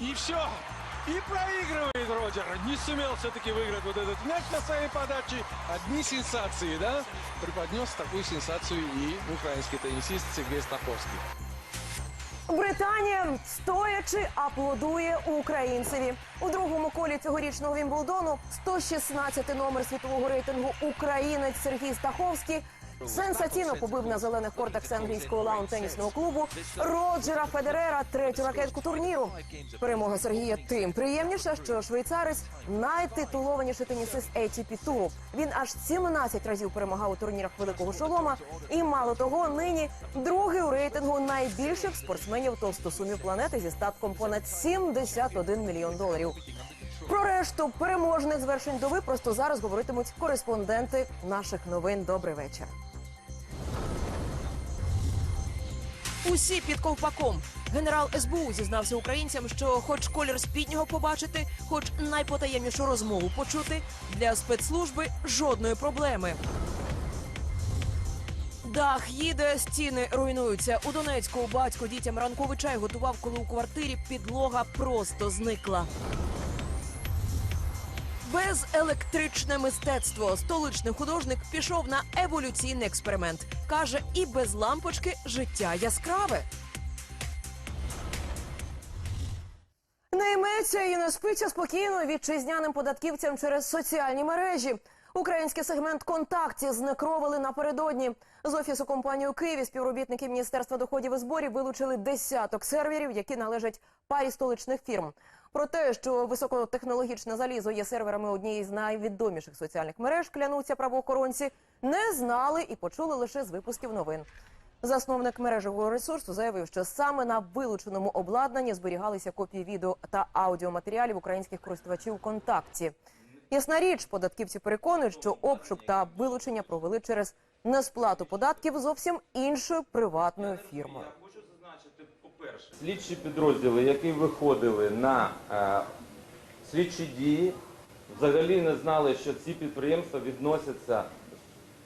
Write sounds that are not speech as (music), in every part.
И все. И проигрывает Роджер. Не сумел все-таки выиграть вот этот мяч на своей подаче. Одни сенсации, да? Преподнес такую сенсацию и украинский теннисист Сергей Стаховский. Британія стоячи аплодує українцеві у другому колі цьогорічного Вімблдону 116 номер світового рейтингу українець Сергій Стаховський сенсаційно побив на зелених кортах англійського лаун-тенісного клубу Роджера Федерера третю ракетку турніру. Перемога Сергія тим приємніша, що швейцарець найтитулованіший тенісист ATP туру. Він аж 17 разів перемагав у турнірах великого шолома, і мало того, нині другий у рейтингу найбільших спортсменів товстосумів планети зі статком понад 71 мільйон доларів. Про решту переможних звершень дови просто зараз говоритимуть кореспонденти наших новин. Добрий вечір. Усі під ковпаком. Генерал СБУ зізнався українцям, що хоч колір спіднього побачити, хоч найпотаємнішу розмову почути, для спецслужби жодної проблеми. Дах їде, стіни руйнуються. У Донецьку батько дітям ранковий чай готував, коли у квартирі підлога просто зникла. Безелектричне мистецтво. Столичний художник пішов на еволюційний експеримент. Каже, і без лампочки життя яскраве. Не йметься і не спиться спокійно вітчизняним податківцям через соціальні мережі. Український сегмент контакті знекровили напередодні. З офісу компанії Києві співробітники Міністерства доходів і зборів вилучили десяток серверів, які належать парі столичних фірм. Про те, що високотехнологічне залізо є серверами однієї з найвідоміших соціальних мереж, клянуться правоохоронці, не знали і почули лише з випусків новин. Засновник мережевого ресурсу заявив, що саме на вилученому обладнанні зберігалися копії відео та аудіоматеріалів українських користувачів ВКонтакті. Ясна річ, податківці переконують, що обшук та вилучення провели через несплату податків зовсім іншою приватною фірмою. Слідчі підрозділи, які виходили на е, слідчі дії, взагалі не знали, що ці підприємства відносяться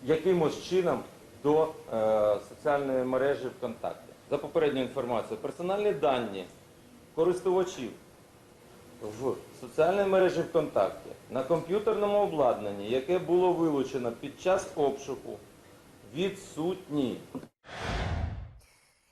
якимось чином до е, соціальної мережі ВКонтакті. За попередньою інформацією, персональні дані користувачів в соціальній мережі ВКонтакті на комп'ютерному обладнанні, яке було вилучено під час обшуку, відсутні.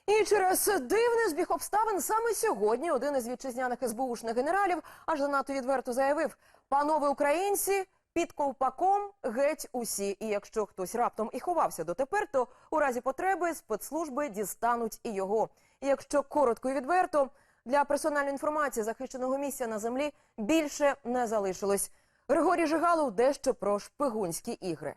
І через дивний збіг обставин саме сьогодні один із вітчизняних СБУшних генералів аж занадто відверто заявив: панове українці. Під ковпаком геть усі. І якщо хтось раптом і ховався дотепер, то у разі потреби спецслужби дістануть і його. І якщо коротко і відверто, для персональної інформації захищеного місця на землі більше не залишилось. Григорій Жигалов дещо про шпигунські ігри.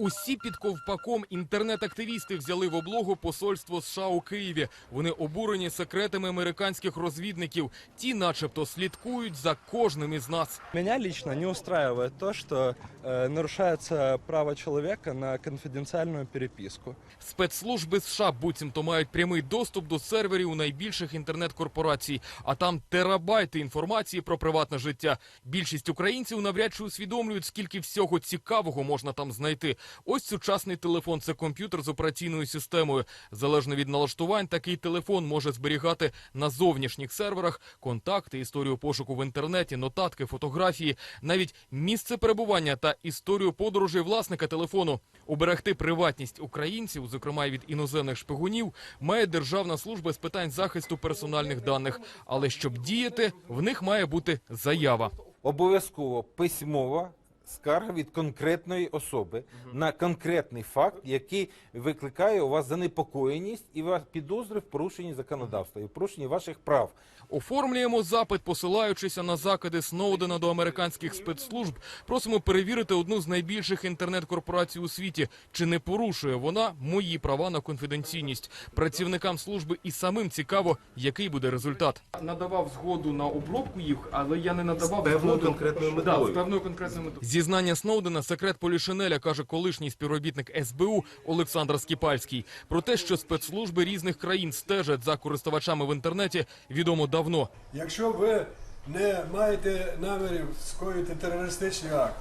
Усі під ковпаком інтернет-активісти взяли в облогу посольство США у Києві. Вони обурені секретами американських розвідників. Ті, начебто, слідкують за кожним із нас. Меня лично не устраивает то, что э, нарушается право человека на конфиденциальную переписку. Спецслужби США буцімто мають прямий доступ до серверів найбільших інтернет-корпорацій, а там терабайти інформації про приватне життя. Більшість українців навряд чи усвідомлюють, скільки всього цікавого можна там знайти. Ось сучасний телефон це комп'ютер з операційною системою. Залежно від налаштувань, такий телефон може зберігати на зовнішніх серверах контакти, історію пошуку в інтернеті, нотатки, фотографії, навіть місце перебування та історію подорожей власника телефону. Уберегти приватність українців, зокрема й від іноземних шпигунів, має Державна служба з питань захисту персональних даних. Але щоб діяти, в них має бути заява. обов'язково письмова скарга від конкретної особи на конкретний факт, який викликає у вас занепокоєність і вас підозри в порушенні законодавства і в порушенні ваших прав. Оформлюємо запит, посилаючися на закиди Сноудена до американських спецслужб. Просимо перевірити одну з найбільших інтернет-корпорацій у світі. Чи не порушує вона мої права на конфіденційність? Працівникам служби і самим цікаво, який буде результат. Надавав згоду на обробку їх, але я не надавав З певною конкретною метою. Да, з певною конкретною метою. Зізнання Сноудена секрет Полішинеля каже колишній співробітник СБУ Олександр Скіпальський. Про те, що спецслужби різних країн стежать за користувачами в інтернеті, відомо давно. Якщо ви не маєте намірів скоїти терористичний акт,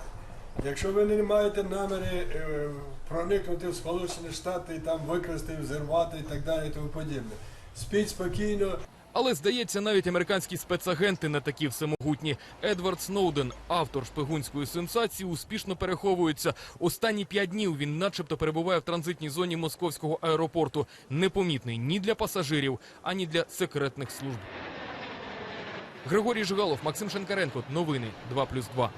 якщо ви не маєте наміри е, проникнути в Сполучені Штати і там викрасти, взірвати і так далі, і тому подібне, спіть спокійно. Але здається, навіть американські спецагенти не такі всемогутні. Едвард Сноуден, автор шпигунської сенсації, успішно переховується. Останні п'ять днів він, начебто, перебуває в транзитній зоні московського аеропорту, непомітний ні для пасажирів, ані для секретних служб. Григорій Жигалов, Максим Шенкаренко. Новини 2+,2.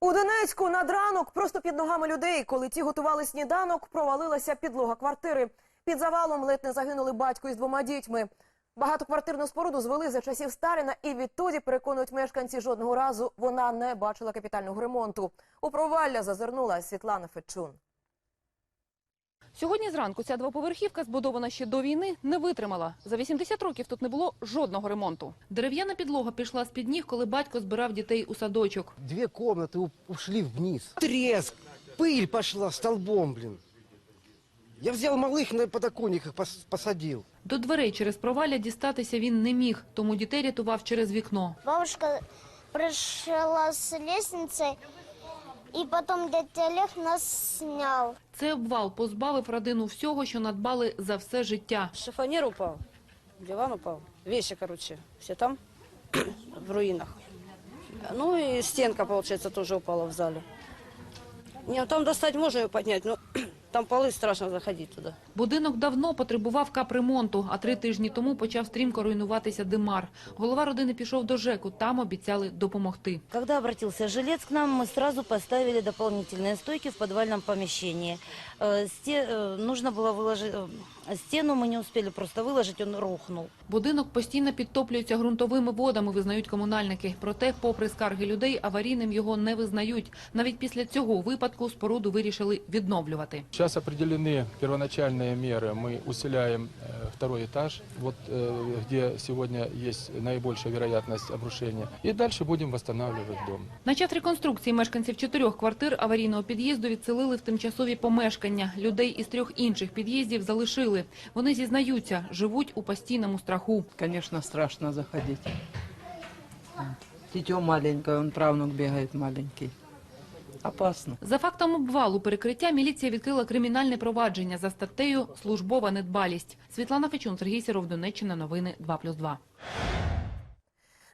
У Донецьку над ранок просто під ногами людей, коли ті готували сніданок, провалилася підлога квартири. Під завалом ледь не загинули батько із двома дітьми. Багатоквартирну споруду звели за часів Сталіна, і відтоді переконують мешканці жодного разу вона не бачила капітального ремонту. У провалля зазирнула Світлана Фечун. Сьогодні зранку ця двоповерхівка, збудована ще до війни, не витримала. За 80 років тут не було жодного ремонту. Дерев'яна підлога пішла з під ніг, коли батько збирав дітей у садочок. Две комнаты у- ушли вниз. Треск, пыль пошла столбом, блин. Я взял малых на подоконник их пос- посадил. До дверей через провалля дістатися він не міг, тому дітей рятував через вікно. Бабушка пришла с лестницы, и потом дядя Олег нас снял. Цей обвал позбавив родину всього, що надбали за все життя. Шифонер упал, диван упал, вещи, короче, все там, в руинах. Ну и стенка, получается, тоже упала в зале. Не, ну там достать можно ее поднять, но там полы страшно заходить туда. Будинок давно потребував капремонту, а три тижні тому почав стрімко руйнуватися димар. Голова родини пішов до ЖЕКу, там обіцяли допомогти. Когда обратился жилец к нам, мы сразу поставили дополнительные стойки в подвальном помещении. Э, сте- э, нужно было выложить... э, Стену мы не успели просто выложить, он рухнул. Будинок постійно підтоплюється ґрунтовими водами, визнають комунальники. Проте, попри скарги людей, аварійним його не визнають. Навіть після цього випадку споруду вирішили відновлювати. Сейчас определены первоначальные меры. Мы усиляем э, второй этаж, вот э, где сегодня есть наибольшая вероятность обрушения. И дальше будем восстанавливать дом. На час реконструкції мешканців чотирьох квартир аварійного під'їзду відселили в тимчасові помешкання. Людей із трьох інших під'їздів залишили. Вони зізнаються, живуть у постійному страху. Звісно, страшно заходити. Дітьо маленьке, он правнук бігає маленький. Опасно. За фактом обвалу перекриття міліція відкрила кримінальне провадження за статтею «Службова недбалість». Світлана Фечун, Сергій Сіров, Донеччина, новини 2+,2.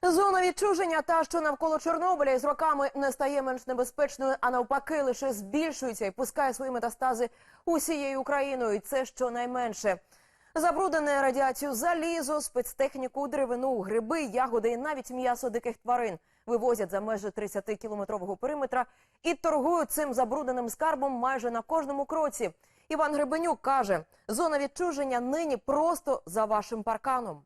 Зона відчуження, та що навколо Чорнобиля із роками не стає менш небезпечною, а навпаки лише збільшується і пускає свої метастази усією Україною. І це щонайменше. Забруднене радіацію залізо, спецтехніку, деревину, гриби, ягоди і навіть м'ясо диких тварин вивозять за межі 30-кілометрового периметра і торгують цим забрудненим скарбом майже на кожному кроці. Іван Гребенюк каже, зона відчуження нині просто за вашим парканом.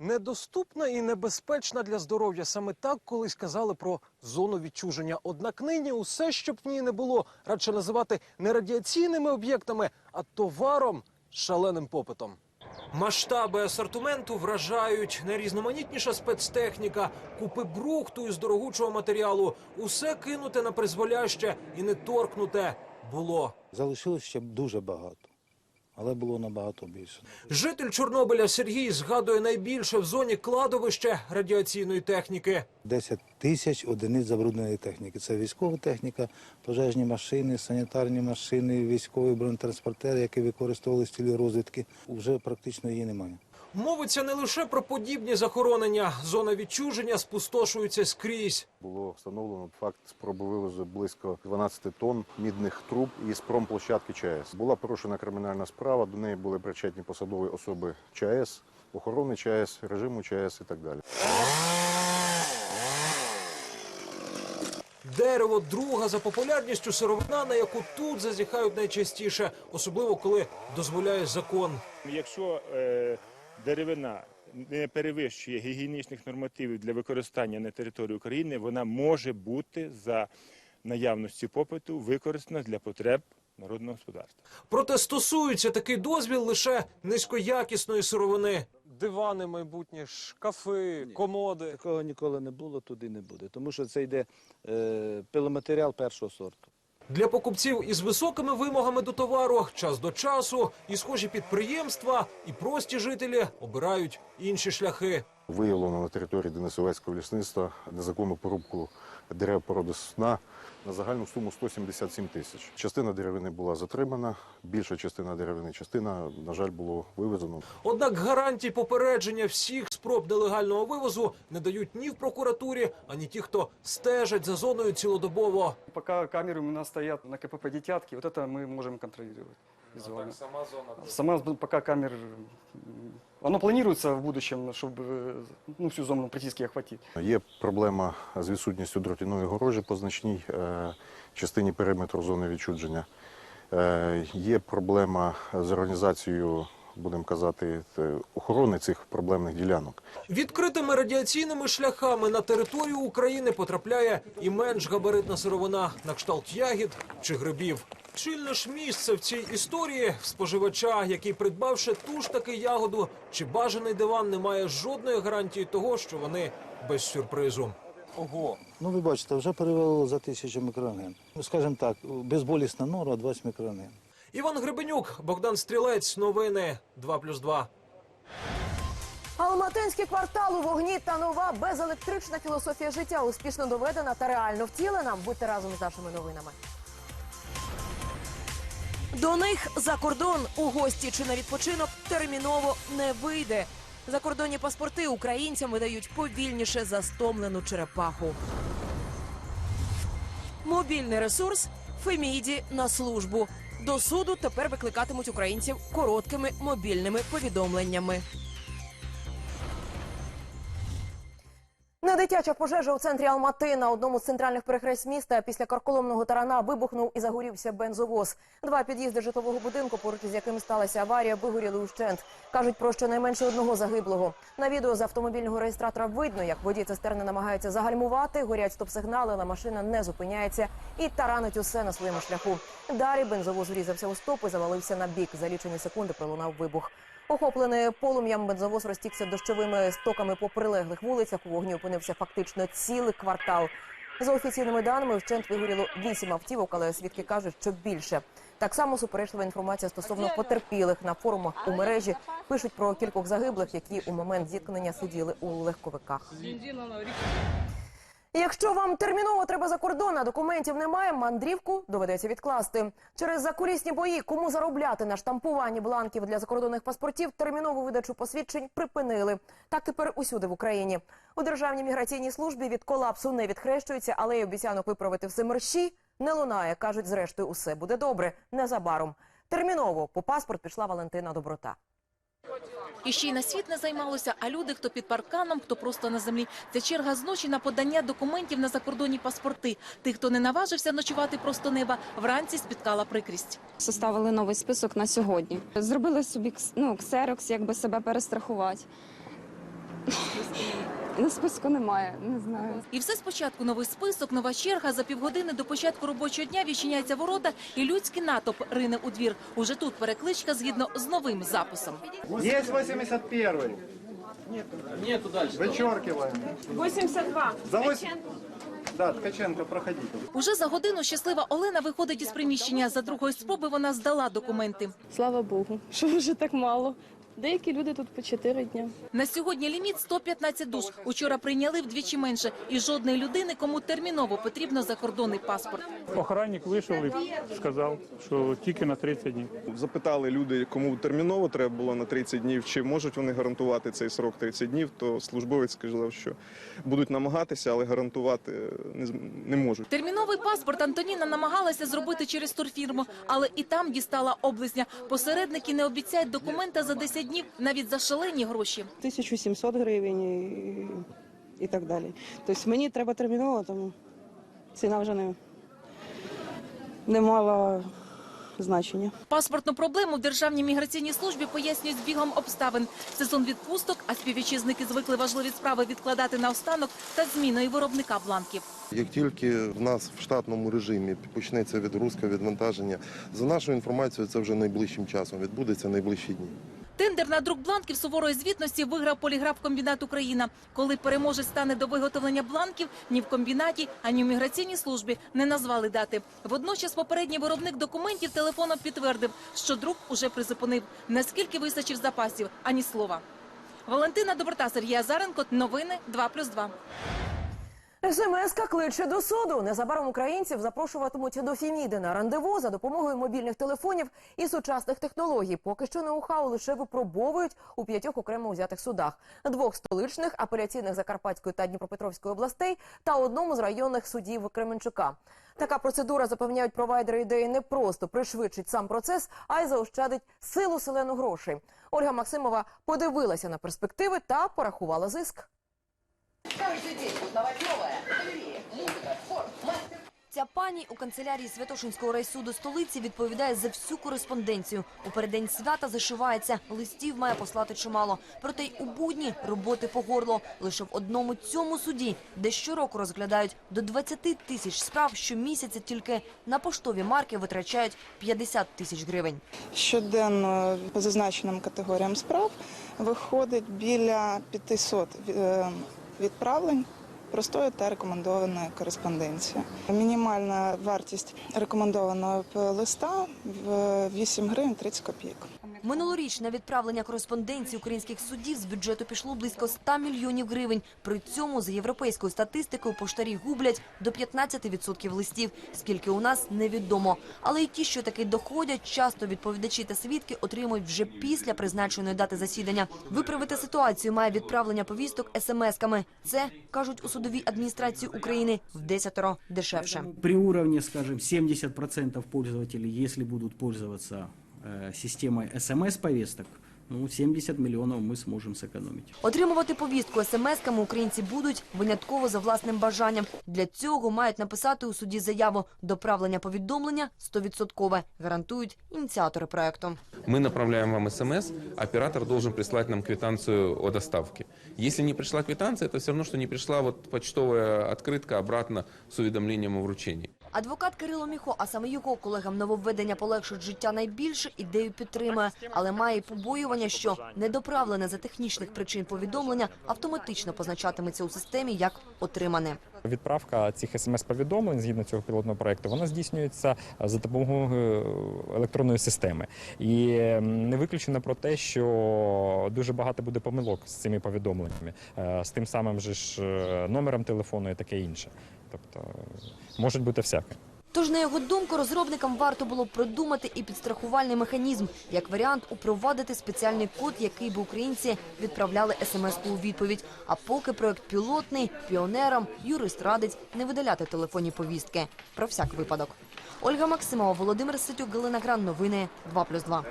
Недоступна і небезпечна для здоров'я. Саме так колись казали про зону відчуження. Однак нині усе, що б в ній не було, радше називати не радіаційними об'єктами, а товаром з шаленим попитом. Масштаби асортименту вражають найрізноманітніша спецтехніка, купи брухту із дорогучого матеріалу. Усе кинуте на призволяще і не торкнуте було. Залишилось ще дуже багато, але було набагато більше. Житель Чорнобиля Сергій згадує найбільше в зоні кладовище радіаційної техніки. 10 тисяч одиниць забрудненої техніки. Це військова техніка, пожежні машини, санітарні машини, військові бронетранспортери, які використовувалися в цілі розвідки. Уже практично її немає. Мовиться не лише про подібні захоронення. Зона відчуження спустошується скрізь. Було встановлено факт спроби вивозу близько 12 тонн мідних труб із промплощадки ЧАЕС. Була порушена кримінальна справа, до неї були причетні посадові особи ЧАЕС, охорони ЧАЕС, режиму ЧАЕС і так далі. Дерево друга за популярністю сировина, на яку тут зазіхають найчастіше, особливо коли дозволяє закон. Якщо е, деревина не перевищує гігієнічних нормативів для використання на території України, вона може бути за наявності попиту використана для потреб народного господарства. Проте стосується такий дозвіл лише низькоякісної сировини. Дивани майбутні, шкафи, комоди. Такого ніколи не було, туди не буде, тому що це йде е, пиломатеріал першого сорту. Для покупців із високими вимогами до товару час до часу і схожі підприємства, і прості жителі обирають інші шляхи Виявлено на території Денисовецького лісництва незаконну порубку дерев породи сосна на загальну суму 177 тисяч. Частина деревини була затримана, більша частина деревини, частина, на жаль, було вивезено. Однак гарантій попередження всіх спроб нелегального вивозу не дають ні в прокуратурі, ані ті, хто стежать за зоною цілодобово. Пока камеры у нас стоят на КПП «Детятки», вот это мы можем контролировать визуально. сама зона. Сама з- пока камер... м, планується в будущем, щоб ну, всю зону практически охватити. Є проблема з відсутністю дротяної горожі по значній е, частині периметру зони відчудження. Е, є проблема з організацією, будемо казати, охорони цих проблемних ділянок. Відкритими радіаційними шляхами на територію України потрапляє і менш габаритна сировина на кшталт ягід чи грибів. Чільне ж місце в цій історії споживача, який придбавши ту ж таки ягоду чи бажаний диван, не має жодної гарантії того, що вони без сюрпризу. Ого. Ну, ви бачите, вже перевело за тисячу мікроген. Ну, скажімо так, безболісна нора 20 мікроген. Іван Гребенюк, Богдан Стрілець, новини 2+,2. Алматинський квартал у вогні та нова безелектрична філософія життя успішно доведена та реально втілена. Будьте разом з нашими новинами. До них за кордон у гості чи на відпочинок терміново не вийде. Закордонні паспорти українцям видають повільніше за стомлену черепаху. Мобільний ресурс Феміді на службу. До суду тепер викликатимуть українців короткими мобільними повідомленнями. Недитяча пожежа у центрі Алмати на одному з центральних перехресть міста після карколомного тарана вибухнув і загорівся бензовоз. Два під'їзди житлового будинку, поруч із яким сталася аварія, вигоріли ущент. Кажуть про щонайменше одного загиблого. На відео з автомобільного реєстратора видно, як водій цистерни намагається загальмувати, горять стоп-сигнали, але машина не зупиняється і таранить усе на своєму шляху. Далі бензовоз врізався у стоп і завалився на бік. За лічені секунди пролунав вибух. Охоплений полум'ям бензовоз розтікся дощовими стоками по прилеглих вулицях. У вогні опинився фактично цілий квартал. За офіційними даними, вщент вигоріло вісім автівок, але свідки кажуть, що більше. Так само суперечлива інформація стосовно потерпілих на форумах у мережі пишуть про кількох загиблих, які у момент зіткнення сиділи у легковиках. Якщо вам терміново треба за кордон, документів немає, мандрівку доведеться відкласти. Через закулісні бої, кому заробляти на штампуванні бланків для закордонних паспортів, термінову видачу посвідчень припинили. Так тепер усюди в Україні. У державній міграційній службі від колапсу не відхрещуються, але й обіцянок виправити все мерщі не лунає. кажуть, зрештою, усе буде добре незабаром. Терміново по паспорт пішла Валентина Доброта. І ще й на світ не займалося, а люди, хто під парканом, хто просто на землі. Це черга з ночі на подання документів на закордонні паспорти. Тих, хто не наважився ночувати просто неба, вранці спіткала прикрість. Составили новий список на сьогодні. Зробили собі ну, ксерокс, якби себе перестрахувати. (laughs) На списку немає, не знаю. І все спочатку новий список, нова черга. За півгодини до початку робочого дня відчиняються ворота, і людський натовп рине у двір. Уже тут перекличка згідно з новим записом. Есть 81-й. Нету дальше. Вычеркиваем. 82. За вось- Да, Ткаченко, проходите. Уже за годину щаслива Олена виходить із приміщення. За другої спроби вона здала документи. Слава Богу, що вже так мало. Деякі люди тут по 4 дня. На сьогодні ліміт 115 душ. Учора прийняли вдвічі менше. І жодної людини, кому терміново потрібно закордонний паспорт. Охранник вийшов і сказав, що тільки на 30 днів. Запитали люди, кому терміново треба було на 30 днів, чи можуть вони гарантувати цей срок 30 днів, то службовець сказав, що будуть намагатися, але гарантувати не, з- не можуть. Терміновий паспорт Антоніна намагалася зробити через турфірму, але і там дістала облизня. Посередники не обіцяють документа за 10 днів, навіть за шалені гроші. 1700 гривень і, і так далі. Тобто мені треба терміново, тому ціна вже не, не мала значення. Паспортну проблему в Державній міграційній службі пояснюють збігом обставин. Сезон відпусток, а співвітчизники звикли важливі справи відкладати на останок та зміною виробника бланків. Як тільки в нас в штатному режимі почнеться відгрузка, відвантаження, за нашою інформацією, це вже найближчим часом відбудеться найближчі дні. Тендер на друк бланків суворої звітності виграв поліграф-комбінат Україна. Коли переможець стане до виготовлення бланків, ні в комбінаті, ані в міграційній службі не назвали дати. Водночас попередній виробник документів телефоном підтвердив, що друк уже призупинив. Наскільки вистачив запасів, ані слова. Валентина Доброта, Сергій Азаренко. Новини 2+,2. СМС-ка кличе до суду. Незабаром українців запрошуватимуть до Фіміди на рандеву за допомогою мобільних телефонів і сучасних технологій. Поки що ноу-хау лише випробовують у п'ятьох окремо взятих судах: двох столичних, апеляційних Закарпатської та Дніпропетровської областей та одному з районних судів Кременчука. Така процедура запевняють провайдери ідеї не просто пришвидшить сам процес, а й заощадить силу селену грошей. Ольга Максимова подивилася на перспективи та порахувала зиск. Ця пані у канцелярії Святошинського райсуду столиці відповідає за всю кореспонденцію. У переддень свята зашивається, листів має послати чимало. Проте й у будні роботи по горло. Лише в одному цьому суді, де щороку розглядають до 20 тисяч справ, щомісяця тільки на поштові марки витрачають 50 тисяч гривень. Щоденно по зазначеним категоріям справ виходить біля 500 е, відправлень простої та рекомендованої кореспонденції. Мінімальна вартість рекомендованого листа в 8 гривень 30 копійок. Минулоріч на відправлення кореспонденції українських судів з бюджету пішло близько 100 мільйонів гривень. При цьому за європейською статистикою поштарі гублять до 15% листів. Скільки у нас невідомо. Але й ті, що таки доходять, часто відповідачі та свідки отримують вже після призначеної дати засідання. Виправити ситуацію має відправлення повісток смс-ками. Це кажуть у судовій адміністрації України в десятеро дешевше. При уровне, скажем, 70% пользователей, если будут пользоваться э, системой смс-повесток, ну, 70 миллионов мы сможем сэкономить. Отримувати повістку смс-ками українці будуть винятково за власним бажанням. Для цього мають написати у суді заяву. Доправлення повідомлення 100%, гарантують ініціатори проекту. Мы направляем вам смс, оператор должен прислать нам квитанцию о доставке. Если не пришла квитанция, это все равно, что не пришла вот почтовая открытка обратно с уведомлением о вручении. Адвокат Кирило Міхо, а саме його колегам нововведення полегшить життя найбільше, ідею підтримує, але має побоювання, що недоправлене за технічних причин повідомлення автоматично позначатиметься у системі як отримане. Відправка цих смс-повідомлень згідно цього пілотного проекту вона здійснюється за допомогою електронної системи. І не виключено про те, що дуже багато буде помилок з цими повідомленнями, е, з тим самим же ж е, номером телефону і таке інше. Тобто е, можуть бути всяке. Тож, на його думку, розробникам варто було продумати і підстрахувальний механізм, як варіант упровадити спеціальний код, який би українці відправляли смс-ку у відповідь. А поки проект пілотний, піонерам юрист радить не видаляти телефонні повістки. Про всяк випадок. Ольга Максимова, Володимир Ситюк, Галина Гран. Новини 2+,2.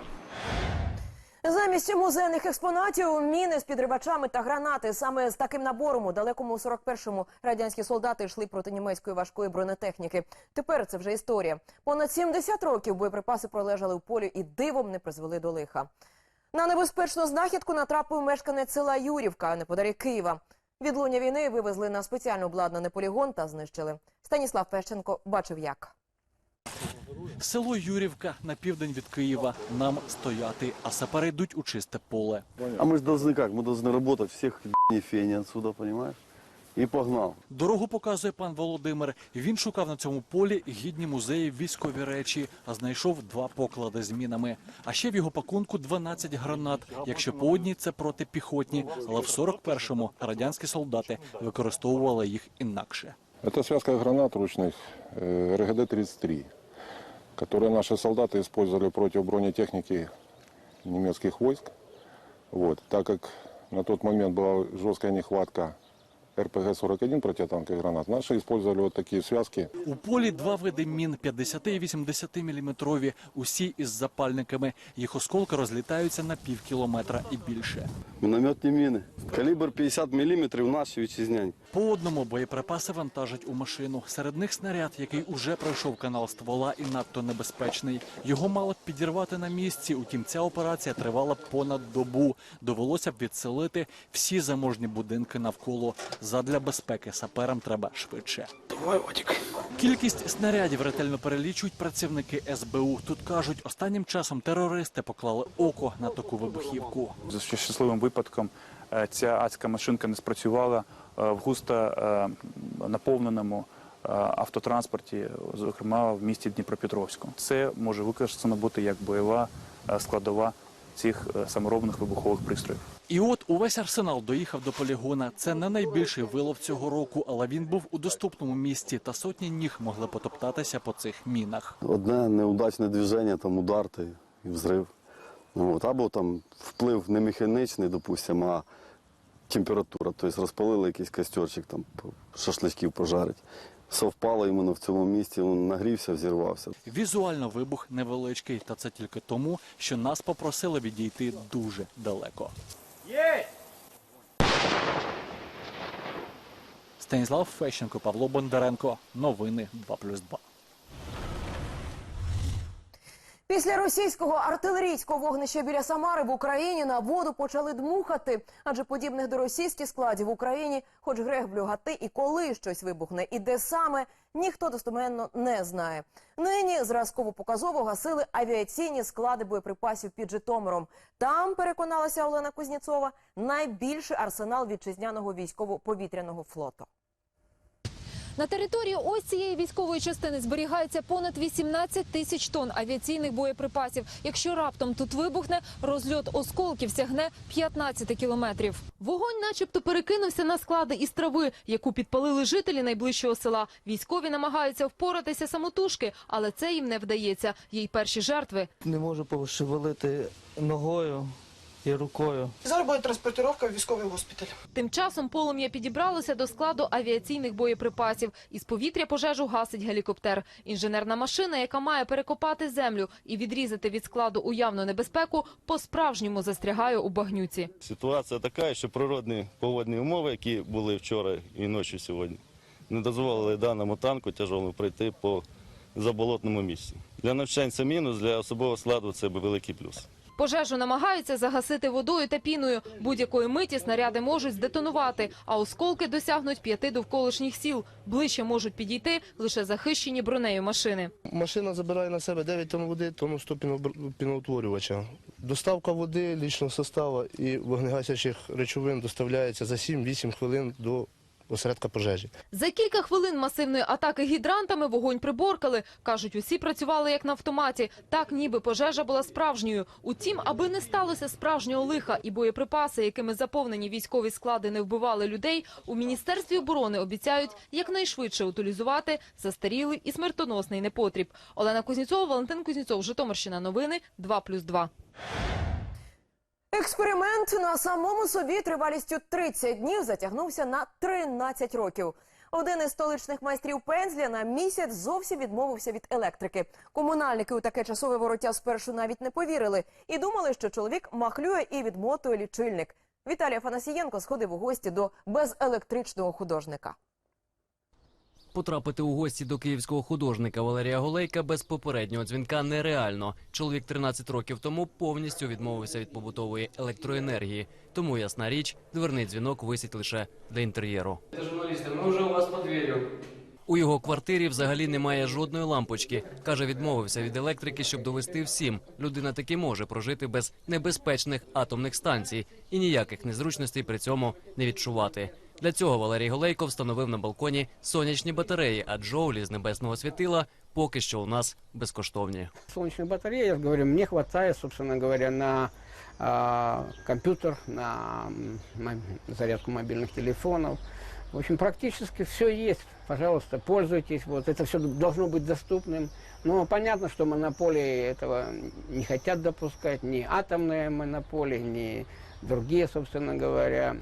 Замість музейних експонатів міни з підривачами та гранати. Саме з таким набором у далекому 41-му радянські солдати йшли проти німецької важкої бронетехніки. Тепер це вже історія. Понад 70 років боєприпаси пролежали в полі і дивом не призвели до лиха. На небезпечну знахідку натрапив мешканець села Юрівка неподалік Києва. Відлуння війни вивезли на спеціально обладнаний полігон та знищили. Станіслав Пещенко бачив як. Село Юрівка на південь від Києва. Нам стояти, а сапери йдуть у чисте поле. А мы же должны как? Мы должны работать всех не фени отсюда, понимаешь? И погнал. Дорогу показує пан Володимир. Він шукав на цьому полі гідні музеї військові речі, а знайшов два поклади з мінами. А ще в його пакунку 12 гранат. Якщо по одній це протипіхотні, але в 41-му радянські солдати використовували їх інакше. Это связка гранат ручных э, РГД-33, которые наши солдаты использовали против бронетехники немецких войск. Вот, так как на тот момент была жесткая нехватка РПГ-41 противотанковых гранат, наши использовали вот такие связки. У полі два види мін 50 і 80 міліметрові, усі із запальниками. Їх осколки розлітаються на пів кілометра і більше. Минометні міни. Калібр 50 мм наші вітчизняні. По одному боєприпаси вантажать у машину. Серед них снаряд, який уже пройшов канал ствола і надто небезпечний. Його мало б підірвати на місці. Утім, ця операція тривала понад добу. Довелося б відселити всі заможні будинки навколо. Задля безпеки саперам треба швидше. Кількість снарядів ретельно перелічують працівники СБУ. Тут кажуть, останнім часом терористи поклали око на таку вибухівку. За щасливим випадком е, ця адська машинка не спрацювала в густо е, наповненому е, автотранспорті, зокрема в місті Дніпропетровську. Це може використано бути як бойова е, складова цих е, саморобних вибухових пристроїв. І от увесь арсенал доїхав до полігона. Це не найбільший вилов цього року, але він був у доступному місці, та сотні ніг могли потоптатися по цих мінах. Одне неудачне движення, там удар і взрив. Ну, От, або там вплив не механічний, допустимо, а температура. Тобто розпалили якийсь костерчик, там шашличків пожарить. Совпало іменно в цьому місці, він нагрівся, взірвався. Візуально вибух невеличкий, та це тільки тому, що нас попросили відійти дуже далеко. Станіслав Фещенко, Павло Бондаренко. Новини 2+,2. Після російського артилерійського вогнища біля Самари в Україні на воду почали дмухати, адже подібних до російських складів в Україні, хоч грех блюгати, і коли щось вибухне, і де саме ніхто достоменно не знає. Нині зразково показово гасили авіаційні склади боєприпасів під Житомиром. Там переконалася Олена Кузнєцова найбільший арсенал вітчизняного військово-повітряного флоту. На території ось цієї військової частини зберігається понад 18 тисяч тонн авіаційних боєприпасів. Якщо раптом тут вибухне, розльот осколків сягне 15 кілометрів. Вогонь, начебто, перекинувся на склади із трави, яку підпалили жителі найближчого села. Військові намагаються впоратися самотужки, але це їм не вдається. Є й перші жертви. Не можу пошевелити ногою і рукою. Зараз буде транспортировка в військовий госпіталь. Тим часом полум'я підібралося до складу авіаційних боєприпасів. Із повітря пожежу гасить гелікоптер. Інженерна машина, яка має перекопати землю і відрізати від складу уявну небезпеку, по-справжньому застрягає у багнюці. Ситуація така, що природні погодні умови, які були вчора і ночі сьогодні, не дозволили даному танку тяжолому пройти по заболотному місці. Для навчань це мінус, для особового складу це великий плюс. Пожежу намагаються загасити водою та піною. Будь-якої миті снаряди можуть здетонувати, а осколки досягнуть п'яти довколишніх сіл. Ближче можуть підійти лише захищені бронею машини. Машина забирає на себе 9 тонн води, тонну 100 піноутворювача. Доставка води, лічного составу і вогнегасячих речовин доставляється за 7-8 хвилин до осередка пожежі. За кілька хвилин масивної атаки гідрантами вогонь приборкали. Кажуть, усі працювали як на автоматі. Так, ніби пожежа була справжньою. Утім, аби не сталося справжнього лиха і боєприпаси, якими заповнені військові склади не вбивали людей, у Міністерстві оборони обіцяють якнайшвидше утилізувати застарілий і смертоносний непотріб. Олена Кузнєцова, Валентин Кузнєцов, Житомирщина. Новини 2+,2. Експеримент на самому собі тривалістю 30 днів затягнувся на 13 років. Один із столичних майстрів пензля на місяць зовсім відмовився від електрики. Комунальники у таке часове вороття спершу навіть не повірили і думали, що чоловік махлює і відмотує лічильник. Віталій Афанасієнко сходив у гості до безелектричного художника. Потрапити у гості до київського художника Валерія Голейка без попереднього дзвінка нереально. Чоловік 13 років тому повністю відмовився від побутової електроенергії. Тому ясна річ, дверний дзвінок висить лише для інтер'єру. Журналісти, ми вже у вас під дверью. У його квартирі взагалі немає жодної лампочки. Каже, відмовився від електрики, щоб довести всім. Людина таки може прожити без небезпечних атомних станцій і ніяких незручностей при цьому не відчувати. Для цього Валерій Голейко встановив на балконі сонячні батареї, а джоулі з небесного світила поки що у нас безкоштовні. Солнечных батарей, я же говорю, мне хватает, собственно говоря, на а, компьютер, на м, мо- зарядку мобильных телефонов. В общем, практически все есть. Пожалуйста, пользуйтесь. Вот это все должно быть доступным. Но понятно, что монополии этого не хотят допускать, ни атомные монополии, ни другие, собственно говоря,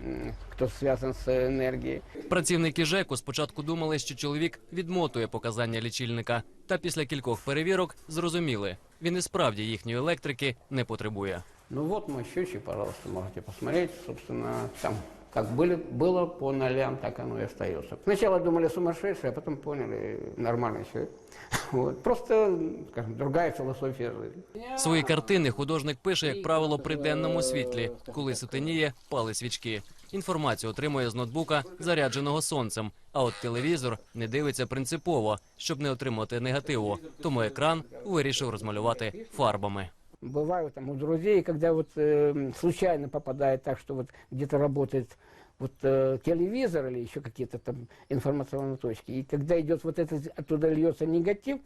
хто связан с энергией. Працівники ЖЕКу спочатку думали, що чоловік відмотує показання лічильника. Та після кількох перевірок зрозуміли, він і справді їхньої електрики не потребує. Ну вот мой счетчик, пожалуйста, можете посмотреть. Собственно, там как были, было по нолям, так оно и остается. Сначала думали сумасшедший, а потом поняли нормальный человек. (laughs) Вот. Просто, скажем, другая философия жизни. Свої картини художник пише, як правило, при денному світлі. Коли сутеніє, пали свічки. Інформацію отримує з ноутбука, зарядженого сонцем. А от телевізор не дивиться принципово, щоб не отримати негативу. Тому екран вирішив розмалювати фарбами. Бываю там у друзей, когда вот э, случайно попадает так, что вот где-то работает вот э, телевизор или еще какие-то там информационные точки, и когда идет вот этот, оттуда льется негатив,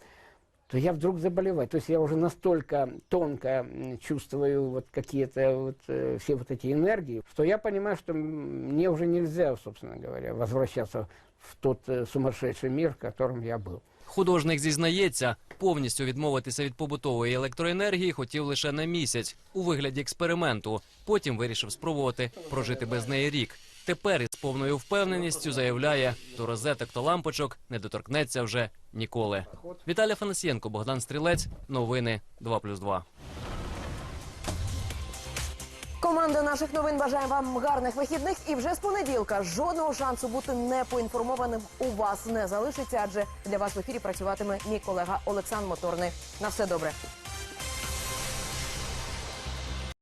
то я вдруг заболеваю. То есть я уже настолько тонко чувствую вот какие-то вот, э, все вот эти энергии, что я понимаю, что мне уже нельзя, собственно говоря, возвращаться в тот э, сумасшедший мир, в котором я был. Художник зізнається, повністю відмовитися від побутової електроенергії хотів лише на місяць у вигляді експерименту. Потім вирішив спробувати прожити без неї рік. Тепер із повною впевненістю заявляє, до розеток та лампочок не доторкнеться вже ніколи. Віталій Фанасієнко, Богдан Стрілець. Новини 2+,2. Команда наших новин бажає вам гарних вихідних і вже з понеділка жодного шансу бути непоінформованим у вас не залишиться, адже для вас в ефірі працюватиме мій колега Олександр Моторний. На все добре.